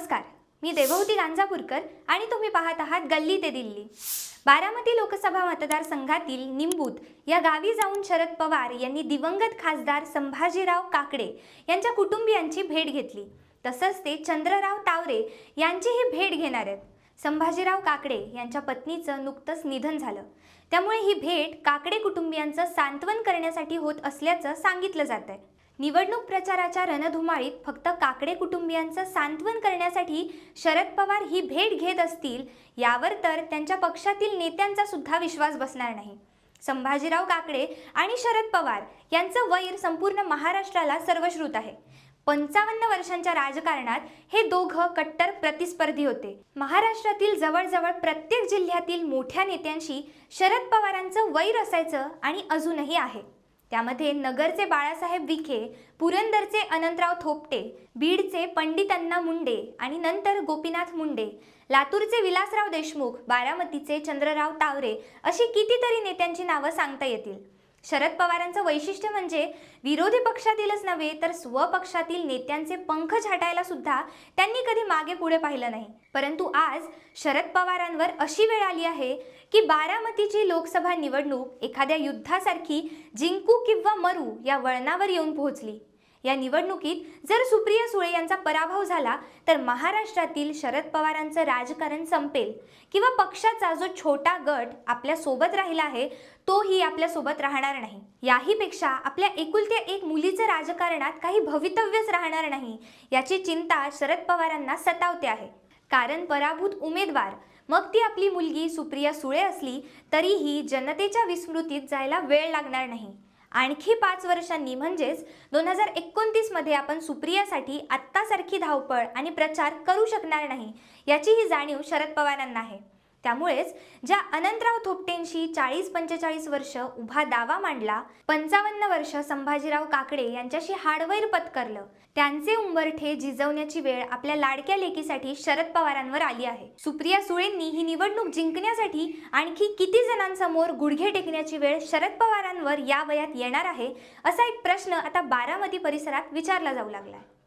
नमस्कार. मी देवहूती गांजापूरकर आणि तुम्ही पाहत आहात गल्ली ते दिल्ली. बारामती लोकसभा मतदारसंघातील निंबूत या गावी जाऊन शरद पवार यांनी दिवंगत खासदार संभाजीराव काकडे यांच्या कुटुंबियांची भेट घेतली. तसंच ते चंद्रराव तावरे यांचीही भेट घेणार आहेत. संभाजीराव काकडे यांच्या पत्नीचं नुकतंच निधन झालं. त्यामुळे ही भेट काकडे कुटुंबियांचं सांत्वन करण्यासाठी होत असल्याचं सांगितलं जात आहे निवडणूक प्रचाराच्या रणधुमाळीत फक्त काकडे कुटुंबियांचं सांत्वन करण्यासाठी शरद पवार ही भेट घेत असतील यावर तर त्यांच्या पक्षातील नेत्यांचा सुद्धा विश्वास बसणार नाही. संभाजीराव काकडे आणि शरद पवार यांचं वैर संपूर्ण महाराष्ट्राला सर्वश्रुत आहे. पंचावन्न वर्षांच्या राजकारणात हे दोघं कट्टर प्रतिस्पर्धी होते. महाराष्ट्रातील जवळजवळ प्रत्येक जिल्ह्यातील मोठ्या नेत्यांशी शरद पवारांचं वैर असायचं आणि अजूनही आहे. त्यामध्ये नगरचे बाळासाहेब विखे पुरंदरचे अनंतराव थोपटे बीडचे पंडित अण्णा मुंडे आणि नंतर गोपीनाथ मुंडे लातूरचे विलासराव देशमुख बारामतीचे चंद्रराव तावरे अशी कितीतरी नेत्यांची नावं सांगता येतील. शरद पवारांचं वैशिष्ट्य म्हणजे विरोधी पक्षातीलच नव्हे तर स्वपक्षातील नेत्यांचे पंख छाटायला सुद्धा त्यांनी कधी मागे पुढे पाहिलं नाही. परंतु आज शरद पवारांवर अशी वेळ आली आहे की बारामतीची लोकसभा निवडणूक एखाद्या युद्धासारखी जिंकू किंवा मरू या वळणावर येऊन पोहोचली. या निवडणुकीत जर सुप्रिया सुळे यांचा पराभव झाला तर महाराष्ट्रातील शरद पवारांचं राजकारण संपेल. किंवा पक्षाचा जो छोटा गट आपल्यासोबत राहिला आहे तोही आपल्यासोबत राहणार नाही. याहीपेक्षा आपल्या एकुलत्या एक मुलीचं राजकारणात काही भवितव्यच राहणार नाही याची चिंता शरद पवारांना सतावते आहे. कारण पराभूत उमेदवार मग ती आपली मुलगी सुप्रिया सुळे असली तरीही जनतेच्या विस्मृतीत जायला वेळ लागणार नाही. आणखी पाच वर्षांनी म्हणजेच दोन हजार एकोणतीसमध्ये आपण सुप्रियासाठी आत्तासारखी धावपळ आणि प्रचार करू शकणार नाही याची ही जाणीव शरद पवारांना आहे. त्यामुळेच ज्या अनंतराव थोपटेंशी चाळीस पंचेचाळीस वर्ष उभा दावा मांडला पंचावन्न वर्ष संभाजीराव काकडे यांच्याशी हाडवैर पत्करलं. त्यांचे उंबरठे झिजवण्याची वेळ आपल्या लाडक्या लेकीसाठी शरद पवारांवर आली आहे. सुप्रिया सुळेंनी ही निवडणूक जिंकण्यासाठी आणखी किती जणांसमोर गुडघे टेकण्याची वेळ शरद पवारांवर या वयात येणार आहे असा एक प्रश्न आता बारामती परिसरात विचारला जाऊ लागला आहे